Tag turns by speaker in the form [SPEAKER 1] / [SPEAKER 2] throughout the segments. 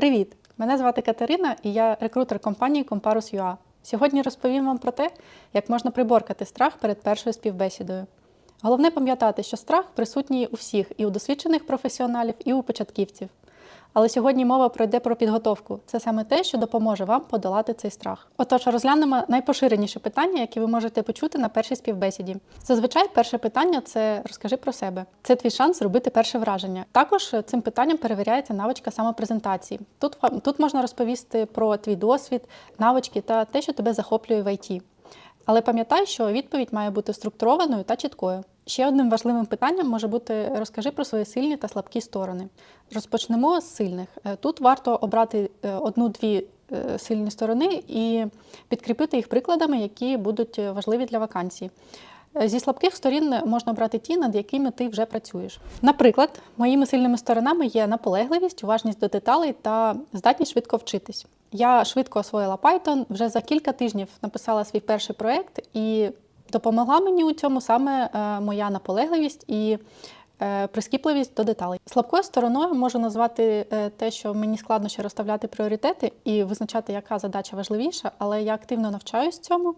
[SPEAKER 1] Привіт! Мене звати Катерина і я рекрутер компанії Comparus.ua. Сьогодні розповім вам про те, як можна приборкати страх перед першою співбесідою. Головне пам'ятати, що страх присутній у всіх і у досвідчених професіоналів, і у початківців. Але сьогодні мова пройде про підготовку. Це саме те, що допоможе вам подолати цей страх. Отож, розглянемо найпоширеніше питання, яке ви можете почути на першій співбесіді. Зазвичай перше питання це розкажи про себе. Це твій шанс зробити перше враження. Також цим питанням перевіряється навичка самопрезентації. Тут, тут можна розповісти про твій досвід, навички та те, що тебе захоплює в ІТ. Але пам'ятай, що відповідь має бути структурованою та чіткою. Ще одним важливим питанням може бути розкажи про свої сильні та слабкі сторони. Розпочнемо з сильних. Е, Тут варто обрати е, одну-дві е, сильні сторони і підкріпити їх прикладами, які будуть важливі для вакансій. Зі слабких сторін можна обрати ті, над якими ти вже працюєш. Наприклад, моїми сильними сторонами є наполегливість, уважність до деталей та здатність швидко вчитись. Я швидко освоїла Python, вже за кілька тижнів написала свій перший проєкт, і допомогла мені у цьому саме е, моя наполегливість і е, прискіпливість до деталей. Слабкою стороною можу назвати е, те, що мені складно ще розставляти пріоритети і визначати, яка задача важливіша, але я активно навчаюсь цьому,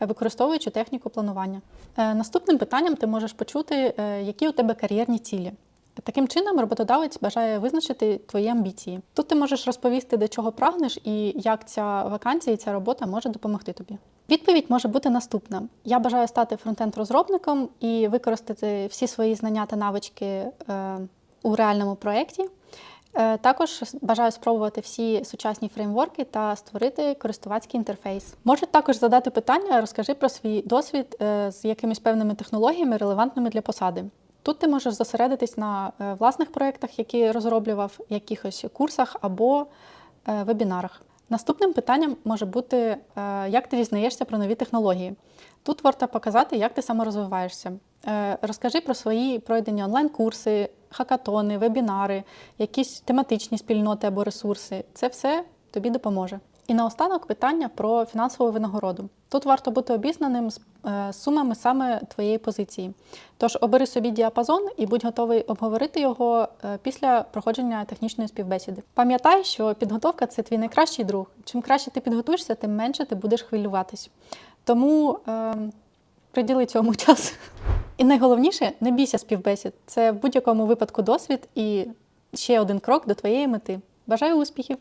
[SPEAKER 1] використовуючи техніку планування. Наступним питанням ти можеш почути, які у тебе кар'єрні цілі. Таким чином, роботодавець бажає визначити твої амбіції. Тут ти можеш розповісти, до чого прагнеш і як ця вакансія і ця робота може допомогти тобі. Відповідь може бути наступна: я бажаю стати фронтенд-розробником і використати всі свої знання та навички е, у реальному проєкті. Е, Також бажаю спробувати всі сучасні фреймворки та створити користувацький інтерфейс. Можуть також задати питання, розкажи про свій досвід е, з якимись певними технологіями, релевантними для посади. Тут ти можеш зосередитись на е, власних проєктах, які розроблював, якихось курсах або е, вебінарах. Наступним питанням може бути, е, як ти дізнаєшся про нові технології. Тут варто показати, як ти саморозвиваєшся. Розкажи про свої пройдені онлайн-курси, хакатони, вебінари, якісь тематичні спільноти або ресурси. Це все тобі допоможе. І наостанок питання про фінансову винагороду. Тут варто бути обізнаним з сумами саме твоєї позиції. Тож обери собі діапазон і будь готовий обговорити його е, після проходження технічної співбесіди. Пам'ятай, що підготовка це твій найкращий друг. Чим краще ти підготуєшся, тим менше ти будеш хвилюватись. Тому е, приділи цьому час. І найголовніше, не бійся співбесід. Це в будь-якому випадку досвід і ще один крок до твоєї мети. Бажаю успіхів!